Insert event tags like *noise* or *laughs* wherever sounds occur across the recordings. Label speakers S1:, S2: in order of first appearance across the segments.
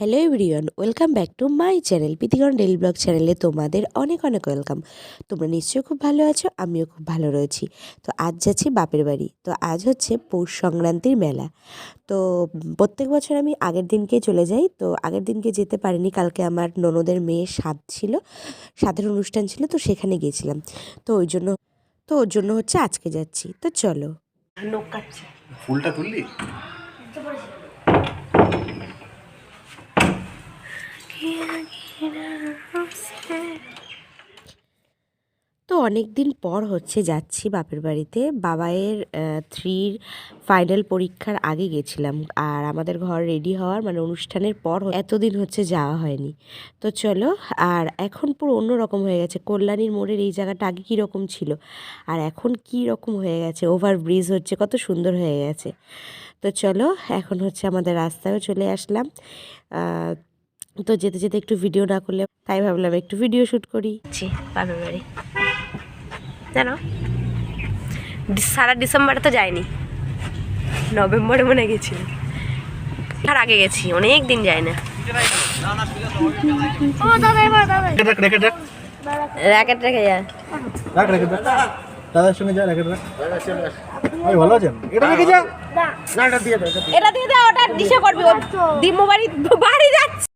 S1: Hello everyone welcome back to my channel Pritikaran daily blog চ্যানেলে তোমাদের অনেক অনেক ওয়েলকাম তোমরা নিশ্চয়ই খুব ভালো আছো আমিও খুব ভালো রয়েছি। তো আজ যাচ্ছি বাপের বাড়ি তো আজ হচ্ছে পৌষ সংক্রান্তির মেলা। তো প্রত্যেক বছর আমি আগের দিনকে চলে যাই তো আগের দিনকে যেতে পারিনি কালকে আমার ননদের মেয়ের স্বাদ ছিল স্বাদের অনুষ্ঠান ছিল তো সেখানে গিয়েছিলাম। তো ওই জন্য তো ওর জন্য হচ্ছে আজকে যাচ্ছি। তো চলো।
S2: ফুলটা তুললি?
S1: তো অনেক দিন পর হচ্ছে যাচ্ছি বাপের বাড়িতে। বাবাইয়ের থ্রির ফাইনাল পরীক্ষার আগে গেছিলাম আর আমাদের ঘর রেডি হওয়ার মানে অনুষ্ঠানের পর এতদিন হচ্ছে যাওয়া হয়নি। তো চলো, আর এখন পুরো অন্য রকম হয়ে গেছে। কল্যাণীর মোড়ের এই জায়গাটা আগে কী রকম ছিল? আর এখন কী রকম হয়ে গেছে? ওভার ব্রিজ হচ্ছে, কত সুন্দর হয়ে গেছে। তো চলো, এখন হচ্ছে আমাদের রাস্তায়ও চলে আসলাম। তো যেতে যেতে একটু ভিডিও না করলে তাই ভাবলাম একটু ভিডিও শ্যুট করি।
S3: বাপের বাড়ি। জানো সারা ডিসেম্বরে তো যায়নি নভেম্বরে মনে গেছিল। তার আগে গেছি অনেক দিন যায় না।
S2: রেখে রাখ রেখে রাখ।
S3: র্যাকেট রেখে যায়
S2: রাখ রেখে রাখ। দাদার সঙ্গে যা রেখে। রাখ ভালো আছেন? এটা রেখে যা।
S3: এটা দিয়ে দাও ওটা ডিশে করবি। দিম্মু বাড়ি বাড়ি যাচ্ছে।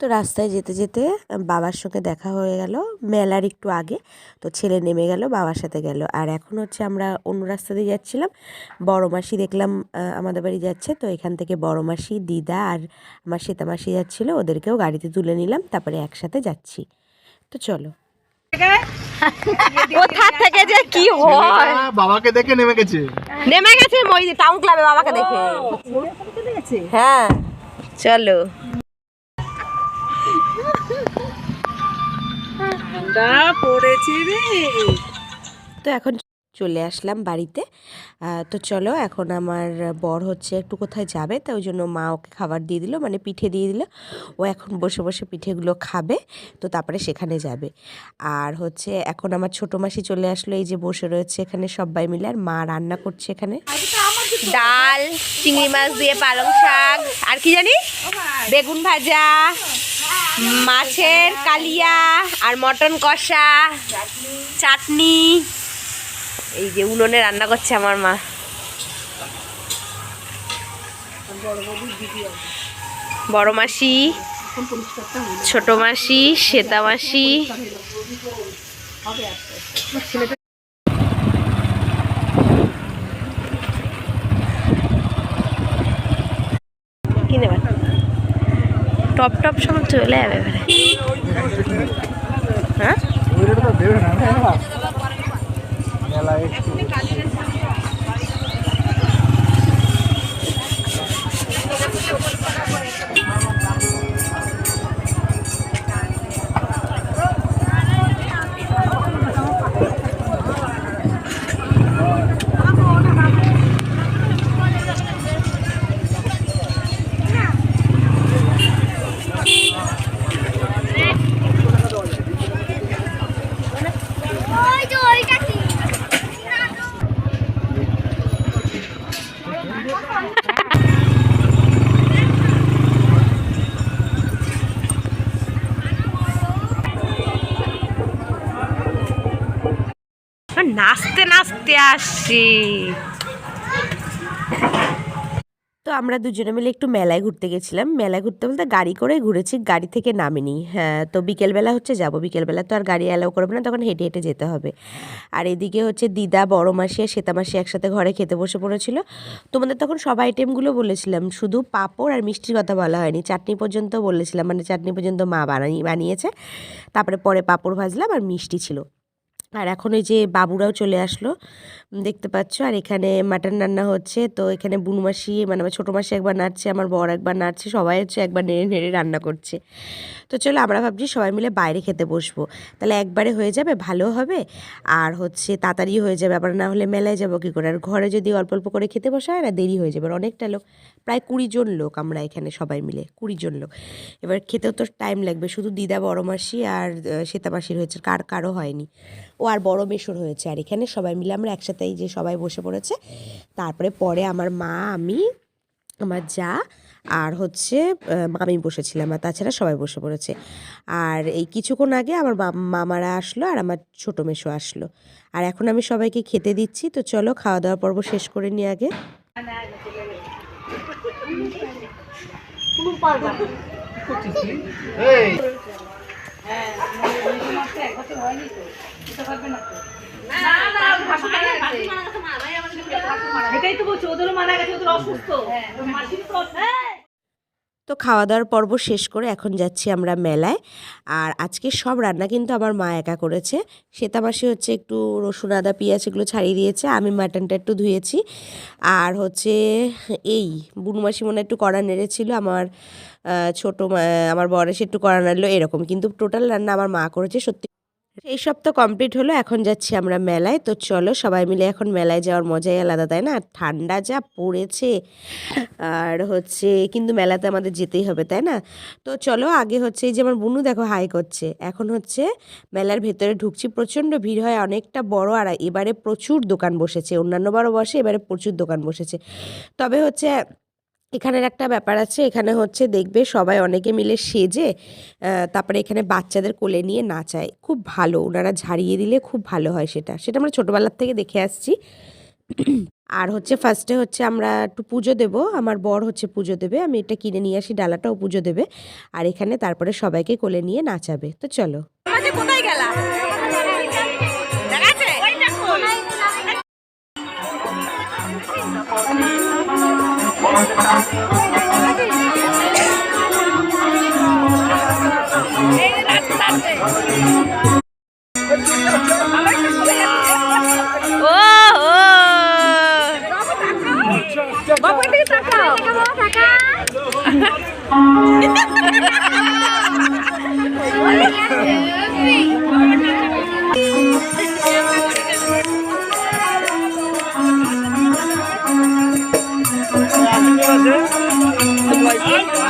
S1: তো রাস্তায় যেতে যেতে বাবার সঙ্গে দেখা হয়ে গেল। মেলার একটু আগে তো ছেলে নেমে গেল বাবার সাথে গেল। আর এখন হচ্ছে আমরা অন্য রাস্তা দিয়ে যাচ্ছিলাম। বড় মাসি দেখলাম আমাদের বাড়ি যাচ্ছে। তো এখান থেকে বড় মাসি দিদা আর আমার সীতা মাসি যাচ্ছিল। ওদেরকেও গাড়িতে তুলে নিলাম। তারপরে একসাথে যাচ্ছি। তো চলো। *laughs*
S3: কোথা থেকে যে কি হয়?
S2: বাবাকে দেখে নেমে গেছে।
S3: নেমে গেছে মই টাউন ক্লাবে বাবাকে দেখে। হ্যাঁ চলো।
S1: তো এখন চলে আসলাম বাড়িতে। তো চলো এখন আমার বর হচ্ছে একটু কোথায় যাবে, তো ওই জন্য মা ওকে খাবার দিয়ে দিল মানে পিঠে দিয়ে দিল। ও এখন বসে বসে পিঠেগুলো খাবে, তো তারপরে সেখানে যাবে। আর হচ্ছে এখন আমার ছোটো মাসি চলে আসলো, এই যে বসে রয়েছে এখানে সবাই মিলে, আর মা রান্না করছে এখানে।
S3: ডাল, চিংড়ি মাছ দিয়ে পালং শাক, আর কি জানি? বেগুন ভাজা। মাছের কালিয়া আর মটন কষা, চাটনি। এই যে উনুনে রান্না করছে আমার মা। বড় মাসি, ছোট মাসি, শ্বেতা মাসি কি নেবেন টপ টপ সব চলে যাবে এবারে হ্যাঁ? নাচতে নাচতে আসছি।
S1: তো আমরা দুজনে মিলে একটু মেলায় ঘুরতে গেছিলাম। মেলায় ঘুরতে বলতে গাড়ি করে ঘুরেছি, গাড়ি থেকে নামিনি। হ্যাঁ তো বিকেলবেলা হচ্ছে যাব। বিকেলবেলা তো আর গাড়ি অ্যালাউ করবে না, তখন হেঁটে হেঁটে যেতে হবে। আর এদিকে হচ্ছে দিদা, বড় মাসি আর শ্বেতা মাসি একসাথে ঘরে খেতে বসে পড়েছিল। তোমাদের তখন সব আইটেমগুলো বলেছিলাম, শুধু পাঁপড় আর মিষ্টির কথা বলা হয়নি। চাটনি পর্যন্ত বলেছিলাম মানে চাটনি পর্যন্ত মা বানাই, বানিয়েছে। তারপরে পরে পাঁপড় ভাজলাম আর মিষ্টি ছিল। আর এখন ওই যে বাবুরাও চলে আসলো দেখতে পাচ্ছ। আর এখানে মাটন রান্না হচ্ছে। তো এখানে বুনুমাসি মানে আমার ছোটো মাসি একবার নাড়ছে, আমার বর একবার নাড়ছে, সবাই হচ্ছে একবার নেড়ে নেড়ে রান্না করছে। তো চলো আমরা ভাবছি সবাই মিলে বাইরে খেতে বসবো। তাহলে একবারে হয়ে যাবে, ভালো হবে। আর হচ্ছে তাড়াতাড়ি হয়ে যাবে, আবার না হলে মেলায় যাব কী করে? আর ঘরে যদি অল্প অল্প করে খেতে বসা হয় না, দেরি হয়ে যাবে অনেকটা লোক প্রায় কুড়ি জন লোক আমরা এখানে সবাই মিলে কুড়ি জন লোক। এবার খেতেও তো টাইম লাগবে শুধু দিদা বড় মাসি আর আহ, শ্বেতা মাসির হয়েছে কার কারও হয়নি। ও আর বড় মেশোর হয়েছে আর এখানে সবাই মিলে আমরা একসাথেই সাথে যে সবাই বসে পড়েছে তারপরে পরে আমার মা আমি আমার যা আর হচ্ছে মামি বসেছিলাম আর তাছাড়া সবাই বসে পড়েছে। আর এই কিছুক্ষণ আগে আমার মাম- মামারা আসলো আর আমার ছোটো মেশো আসলো। আর এখন আমি সবাইকে খেতে দিচ্ছি তো চলো খাওয়া দাওয়ার পর্ব শেষ করে নিই আগে।
S4: এটাই তো বলছো ওদেরও মারা গেছে ওদের অসুস্থ। মাসির তো
S1: খাওয়া দাওয়ার পর্ব শেষ করে এখন যাচ্ছি আমরা মেলায়। আর আজকে সব রান্না কিন্তু আমার মা একা করেছে। শ্বেতামাসি হচ্ছে একটু রসুন, আদা, পেঁয়াজ এগুলো ছাড়িয়ে দিয়েছে। আমি মাটনটা একটু ধুয়েছি। আর হচ্ছে এই বুনুমাসি মনে একটু কড়া নেড়েছিল আমার ছোট আমার বরেসে একটু কড়া নাড়লো এরকম। কিন্তু টোটাল রান্না আমার মা করেছে, সত্যি এই সপ্তাহ কমপ্লিট হলো, এখন যাচ্ছি আমরা মেলায়। তো চলো, সবাই মিলে এখন মেলায় যাওয়ার মজাই আলাদা, তাই না? ঠান্ডা যা পড়েছে, আর হচ্ছে কিন্তু মেলাতে আমাদের যেতেই হবে, তাই না? তো চলো, আগে হচ্ছে এই যে আমার বুনু দেখো, হাই করছে। এখন হচ্ছে মেলার ভেতরে ঢুকছি, প্রচণ্ড ভিড় হয়, অনেকটা বড়, আর এবারে প্রচুর দোকান বসেছে। অন্যান্য বারও বসে, এবারে প্রচুর দোকান বসেছে। তবে হচ্ছে এখানের একটা ব্যাপার আছে, এখানে হচ্ছে দেখবে সবাই অনেকে মিলে সেজে তারপরে এখানে বাচ্চাদের কোলে নিয়ে নাচায়। খুব ভালো, ওনারা ঝাড়িয়ে দিলে খুব ভালো হয় সেটা। সেটা আমরা ছোটোবেলার থেকে দেখে আসছি। আর হচ্ছে ফার্স্টে হচ্ছে আমরা একটু পুজো দেব, আমার বর হচ্ছে পুজো দেবে, আমি এটা কিনে নিয়ে আসি, ডালাটাও পুজো দেবে। আর এখানে তারপরে সবাইকে কোলে নিয়ে নাচাবে, তো চলো।
S3: কোথায় দেখা আছে? ও আরে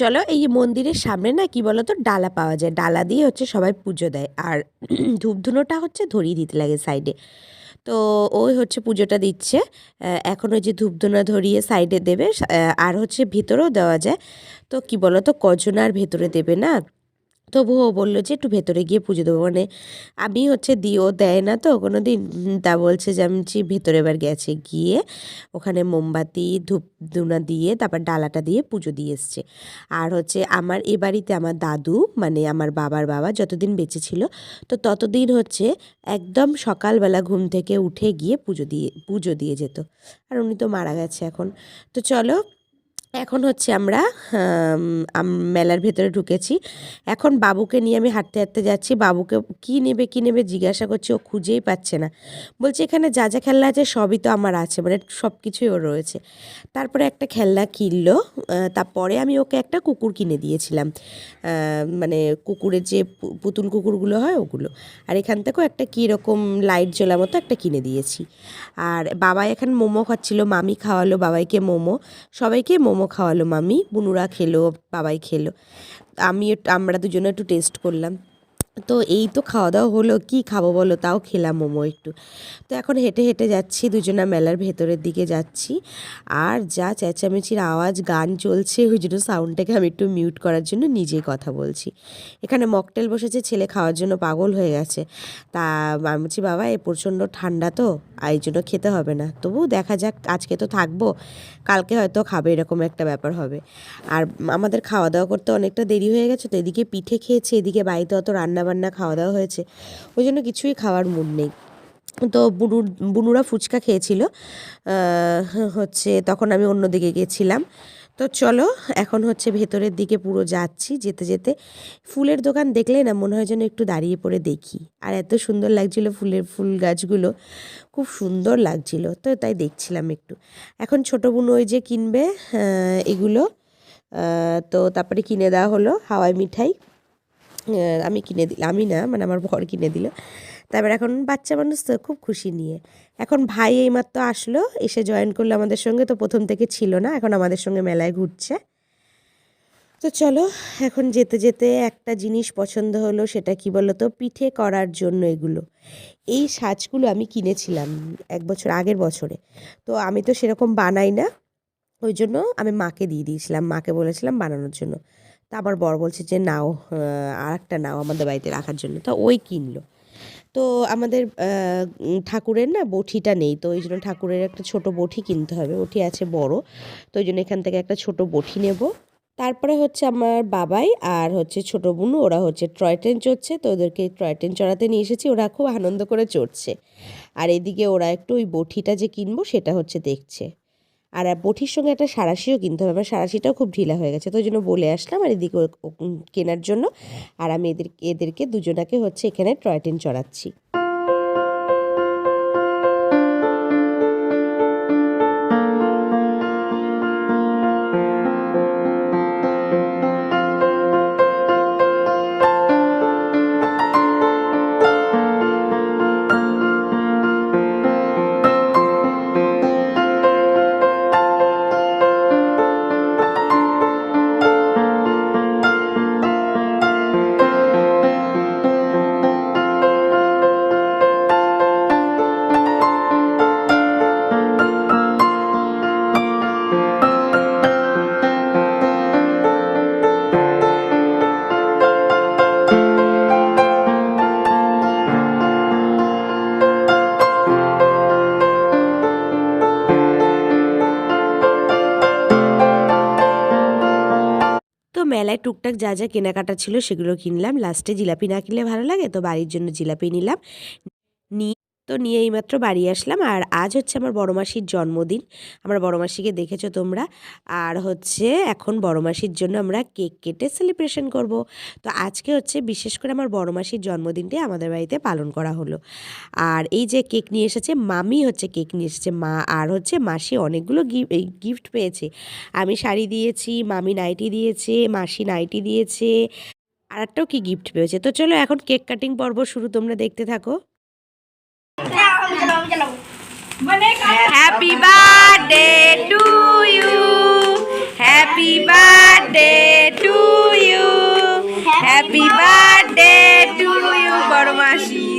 S1: চলো, এই মন্দিরের সামনে না, কি বলতো, ডালা পাওয়া যায়। ডালা দিয়ে হচ্ছে সবাই পুজো দেয়। আর *clears throat* ধূপধুনোটা হচ্ছে ধরিয়ে দিতে লাগে সাইডে তো ওই হচ্ছে পুজোটা দিচ্ছে। এখন ওই যে ধূপধুনা ধরিয়ে সাইডে দেবে। আর হচ্ছে ভেতরেও দেওয়া যায়। তো কি বলতো কজন আর ভেতরে দেবে না? তবুও বলল যে, একটু ভেতরে গিয়ে পুজো দেবো। মানে আমি হচ্ছে দিও দেয় না তো কোনো দিন তা বলছে যে, আমি ভেতরে এবার গেছে, গিয়ে ওখানে মোমবাতি, ধূপ ধুনা দিয়ে, তারপর ডালাটা দিয়ে পুজো দিয়ে এসছে। আর হচ্ছে আমার এ বাড়িতে আমার দাদু মানে আমার বাবার বাবা যতদিন বেঁচে ছিল, তো ততদিন হচ্ছে একদম সকালবেলা ঘুম থেকে উঠে গিয়ে পুজো দিয়ে পুজো দিয়ে যেত। আর উনি তো মারা গেছে এখন। তো চলো এখন হচ্ছে আমরা আম, আম- মেলার ভেতরে ঢুকেছি। এখন বাবুকে নিয়ে আমি হাঁটতে হাঁটতে যাচ্ছি। বাবুকে কি নেবে কি নেবে জিজ্ঞাসা করছি ও খুঁজেই পাচ্ছে না। বলছে এখানে যা যা খেলনা আছে সবই তো আমার আছে। মানে সব কিছুই ওর রয়েছে। তারপরে একটা খেলনা কিনলো তারপরে আমি ওকে একটা কুকুর কিনে দিয়েছিলাম। মানে কুকুরের যে পুতুল কুকুরগুলো হয় ওগুলো। আর এখান থেকেও একটা কীরকম লাইট জ্বলা মতো একটা কিনে দিয়েছি। আর বাবা এখানে মোমো খাচ্ছিল মামি খাওয়ালো বাবাইকে মোমো। সবাইকে মোমো খাওয়ালো মামি বুনুরা খেলো বাবাই খেলো। আমি আমরা দুজনে একটু টেস্ট করলাম। তো এই তো খাওয়া দাওয়া হলো, কি খাব বলো? তাও খেলাম মোমো একটু। তো এখন হেঁটে হেঁটে যাচ্ছি, দুজনা মেলার ভেতরের দিকে যাচ্ছি। আর যা চেঁচামেচির আওয়াজ, গান চলছে, ওই জন্য সাউন্ডটাকে আমি একটু মিউট করার জন্য নিজেই কথা বলছি। এখানে মকটেল বসেছে, ছেলে খাওয়ার জন্য পাগল হয়ে গেছে। তা আমি বলছি, বাবা, এ প্রচণ্ড ঠান্ডা তো এই জন্য খেতে হবে না। তবু দেখা যাক, আজকে তো থাকব, কালকে হয়তো খাবে, এরকম একটা ব্যাপার হবে। আর আমাদের খাওয়া দাওয়া করতে অনেকটা দেরি হয়ে গেছে, তো এদিকে পিঠে খেয়েছি, এদিকে বাড়িতে অত রান্না বান্না খাওয়া দাওয়া হয়েছে। ওই জন্য কিছুই খাওয়ার মুড নেই। তো বুনুর, বুনুরা ফুচকা খেয়েছিল। হচ্ছে তখন আমি অন্যদিকে গেছিলাম। তো চলো, এখন হচ্ছে ভেতরের দিকে পুরো যাচ্ছি, যেতে যেতে। ফুলের দোকান দেখলে না মনে হয় যেন একটু দাঁড়িয়ে পড়ে দেখি। আর এত সুন্দর লাগছিল ফুলের ফুল গাছগুলো। খুব সুন্দর লাগছিল। তো তাই দেখছিলাম একটু। এখন ছোটো বোন ওই যে কিনবে এগুলো। তো তারপরে কিনে দেওয়া হলো হাওয়াই মিঠাই। আমি কিনে দিলাম আমি না মানে আমার বর কিনে দিল। তারপর এখন বাচ্চা মানুষ তো খুব খুশি নিয়ে। এখন ভাই এইমাত্র আসলো, এসে জয়েন করল আমাদের সঙ্গে, তো প্রথম থেকে ছিল না, এখন আমাদের সঙ্গে মেলায় ঘুরছে। তো চলো, এখন যেতে যেতে একটা জিনিস পছন্দ হলো, সেটা কি বলো তো পিঠে করার জন্য এগুলো। এই সাজগুলো আমি কিনেছিলাম এক বছর, আগের বছরে। তো আমি তো সেরকম বানাই না, ওই জন্য আমি মাকে দিয়ে দিয়েছিলাম, মাকে বলেছিলাম বানানোর জন্য। তা আবার বর বলছে যে, নাও আর একটা নাও আমাদের বাড়িতে রাখার জন্য। তো ওই কিনলো। তো আমাদের ঠাকুরের না বঠিটা নেই, তো ওই জন্য ঠাকুরের একটা ছোট বঠি কিনতে হবে। বঠি আছে বড়, তো ওই জন্য এখান থেকে একটা ছোট বঠি নেব। তারপরে হচ্ছে আমার বাবাই আর হচ্ছে ছোট বোন, ওরা হচ্ছে টয় ট্রেন চড়ছে, তো ওদেরকে টয় ট্রেন চড়াতে নিয়ে এসেছি। ওরা খুব আনন্দ করে চড়ছে। আর এদিকে ওরা একটু ওই বঠিটা যে কিনবো, সেটা হচ্ছে দেখছে। আর বঠির সঙ্গে একটা সারাশিও কিনতে হবে। আমার সারাশিটাও খুব ঢিলা হয়ে গেছে। তো জন্য বলে আসলাম, আর এদিকে কেনার জন্য। আর আমি এদের, এদেরকে দুজনাকে হচ্ছে এখানে টয় ট্রেন চড়াচ্ছি। মেলায় টুকটাক যা যা কেনাকাটা ছিল সেগুলো কিনলাম। লাস্টে জিলাপি না কিনলে ভালো লাগে, তো বাড়ির জন্য জিলাপি নিলাম। নিয়ে তো নিয়ে এইমাত্র বাড়ি আসলাম। আর আজ হচ্ছে আমার বড় মাসির জন্মদিন। আমার বড় মাসিকে দেখেছ তোমরা। আর হচ্ছে এখন বড় মাসির জন্য আমরা কেক কেটে সেলিব্রেশন করব। তো আজকে হচ্ছে বিশেষ করে আমার বড় মাসির জন্মদিনটাই আমাদের বাড়িতে পালন করা হলো। আর এই যে কেক নিয়ে এসেছে, মামি হচ্ছে কেক নিয়ে এসেছে, মা আর হচ্ছে মাসি অনেকগুলো গিফট পেয়েছে। আমি শাড়ি দিয়েছি, মামি নাইটি দিয়েছে, মাসি নাইটি দিয়েছে আর একটাও কি গিফট পেয়েছে? তো চলো এখন কেক কাটিং পর্ব শুরু, তোমরা দেখতে থাকো। Happy birthday to you happy birthday to you happy birthday to you বড় মাসি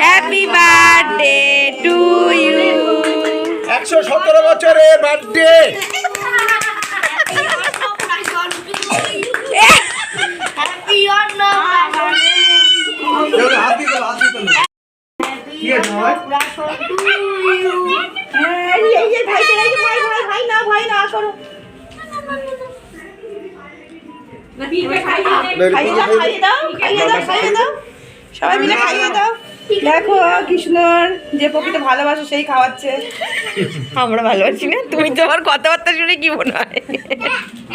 S1: হ্যাপি বার্থডে টু ইউ
S2: একশো সতেরো বছরের বার্থডে হাত দিয়ে হাত দিয়ে কি আছে ভাই
S5: সবাই মিলে খাইয়ে দাও দেখো কৃষ্ণর যে প্রকৃত ভালোবাসে সেই খাওয়াচ্ছে।
S3: আমরা ভালোবাসি না তুমি তো আমার কথাবার্তা শুনে কি মনে হয়?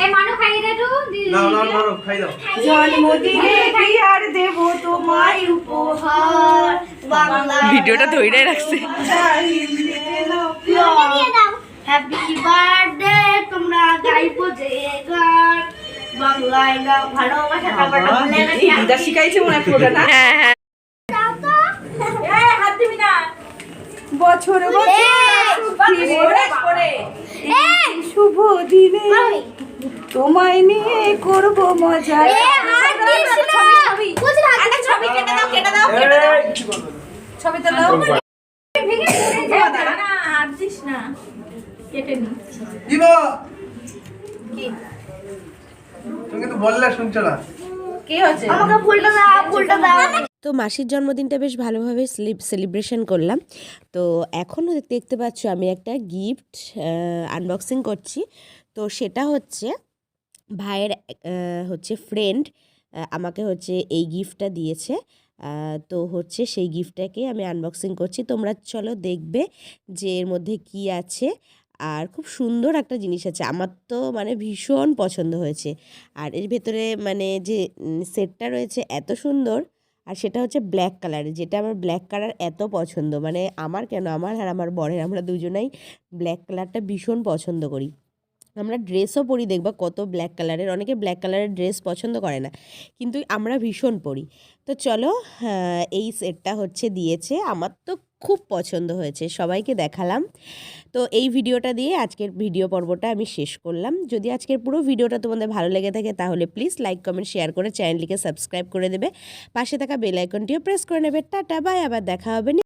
S6: এ মানু খাইয়ে দে তো।
S2: নাও নাও নাও খাই দাও।
S5: জন্মদিনে কি আর দেব তোমায়
S6: উপহার? বাংলা
S3: ভিডিওটা ধরে রাখছে।
S6: হ্যাপি বার্থডে তোমরা গাইবো যে গান। বাংলায় না ভালোবাসা
S5: শিখাইছে মনে হয় পুরোটা না?
S3: হ্যাঁ হ্যাঁ
S5: বছর শুভ দিনে তোমায় নিয়ে করব মজা। ছবি তো নাও
S2: দিব। তুমি কিন্তু বললে শুনছো না।
S5: কি হচ্ছে
S6: আমাকে ফুলটা দাও ফুলটা দাও।
S1: তো মাসির জন্মদিনটা বেশ ভালোভাবে সেলিব্রেশন করলাম। তো এখনও দেখতে পাচ্ছ আমি একটা গিফট আনবক্সিং করছি। তো সেটা হচ্ছে ভাইয়ের হচ্ছে ফ্রেন্ড আমাকে হচ্ছে এই গিফটটা দিয়েছে। তো হচ্ছে সেই গিফটটাকে আমি আনবক্সিং করছি। তোমরা চলো দেখবে যে এর মধ্যে কি আছে। আর খুব সুন্দর একটা জিনিস আছে। আমার তো মানে ভীষণ পছন্দ হয়েছে। আর এর ভেতরে মানে যে সেটটা রয়েছে এত সুন্দর। আর সেটা হচ্ছে ব্ল্যাক কালার যেটা আমার ব্ল্যাক কালার এত পছন্দ। মানে আমার কেন? আমার আর আমার বরের, আমরা দুজনাই ব্ল্যাক কালারটা ভীষণ পছন্দ করি। আমরা ড্রেসও পরি, দেখবা কত ব্ল্যাক কালারের অনেকে ব্ল্যাক কালারের ড্রেস পছন্দ করে না, কিন্তু আমরা ভীষণ পরি। তো চলো এই সেটটা হচ্ছে দিয়েছে। আমার তো খুব পছন্দ হয়েছে, সবাইকে দেখালাম। তো এই ভিডিওটা দিয়ে আজকের ভিডিও পর্বটা আমি শেষ করলাম। যদি আজকের পুরো ভিডিওটা তোমাদের ভালো লেগে থাকে, তাহলে প্লিজ লাইক কমেন্ট শেয়ার করে চ্যানেলটিকে সাবস্ক্রাইব করে দেবে। পাশে থাকা বেল আইকনটিও প্রেস করে নেবে। টাটা বাই আবার দেখা হবে